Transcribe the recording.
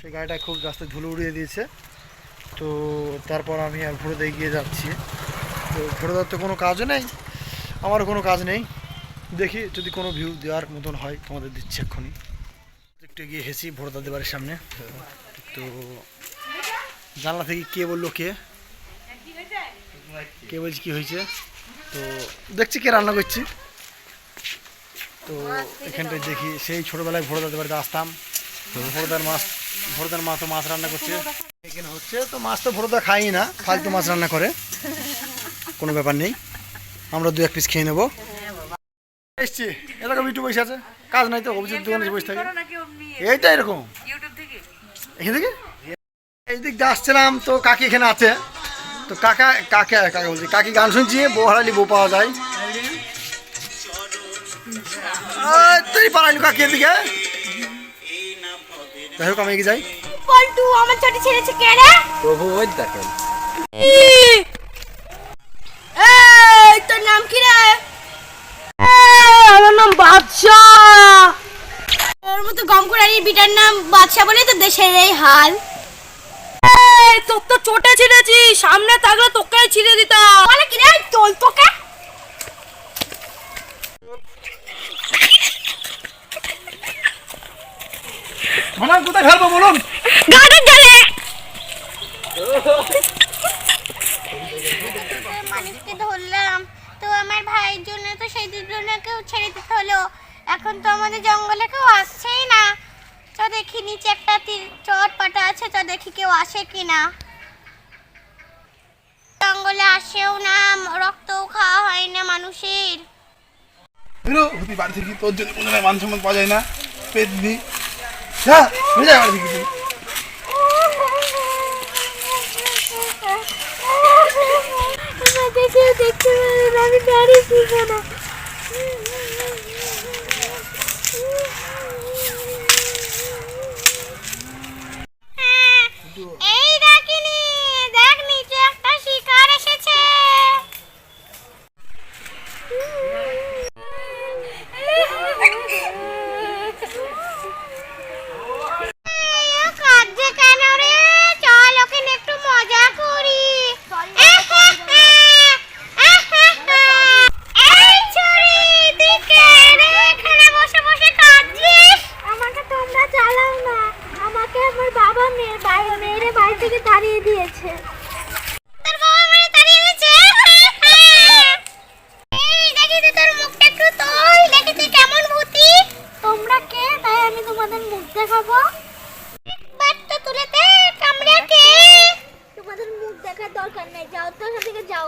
সেই গাড়িটা খুব রাস্তায় ধুলো উড়িয়ে দিয়েছে। তো তারপর আমি আর ভোরদা এগিয়ে যাচ্ছি। তো ভোরদার তো কোনো কাজও নেই। আমারও কোনো কাজ নেই। দেখি যদি কোনো ভিউ দেওয়ার মতন হয়, তোমাদের দিচ্ছি এক্ষুনি। একটু এগিয়ে হেসি ভোরদা দেবারের সামনে। তো জানলা থেকে কে বলল কে? কে বলছি কী হয়েছে? তো দেখছি কে রান্না করছি। তো এখানটায় দেখি সেই ছোটবেলায় ভোরদাদের বাড়িতে আসতাম। ভোরদার মাছ ভোরদার মা তো মাছ রান্না করছে। এখানে হচ্ছে তো মাছ তো ভোরদা খাই না ফালতু মাছ রান্না করে। কোনো ব্যাপার নেই। আমরা দু এক পিস খেয়ে নেব। এসছি এরকম একটু বসে আছে। কাজ নাই তো অভিজিৎ দোকানে বসে থাকে। এইটা এরকম। এখান থেকে? এই দিক দিয়ে আসছিলাম তো কাকি এখানে আছে। তো কাকা কাকে কাকা বলছি? কাকি গান শুনছি বউ হারালি বউ পাওয়া যায়। তুই পারালি কাকি এদিকে? যাই হোক আমি এগিয়ে যাই। পল্টু আমার ছোট ছেড়েছে কে রে? প্রভু ওই দেখেন। এই তোর নাম কি রে? আমার নাম বাদশাহ। ওর মতো গম করে বিটার নাম বাদশাহ বলে তো দেশের এই হাল। এই, তোর তো চোটে ছিঁড়েছি সামনে থাকলে তোকে ছিঁড়ে দিতাম। বলে কি রে তোল তোকে? আমার কোথায় ফেলব বলুন? গাড়ির জলে মানুষকে ধরলাম। তো আমার ভাইয়ের জন্য তো সেই দুজনকেও ছেড়ে দিতে হলো। এখন তো আমাদের জঙ্গলে কেউ আসছেই না। চ দেখি নিচে একটা তীর- চট পাটা আছে চ দেখি কেউ আসে কি না জঙ্গলে আসেও না রক্তও খাওয়া হয় না মানুষের। বাড়ি থেকে তোর জন্য কোনো মান সম্মান পাওয়া যায় না। পেট দি। দেখে দেখতে আমি দাঁড়িয়ে না বাড়ি থেকে তাড়িয়ে দিয়েছে। তোমরা কে? তাই আমি তোমাদের মুখ দেখাবো। একবার তো তোমাদের মুখ দেখার দরকার নেই যাও তো এখান থেকে যাও।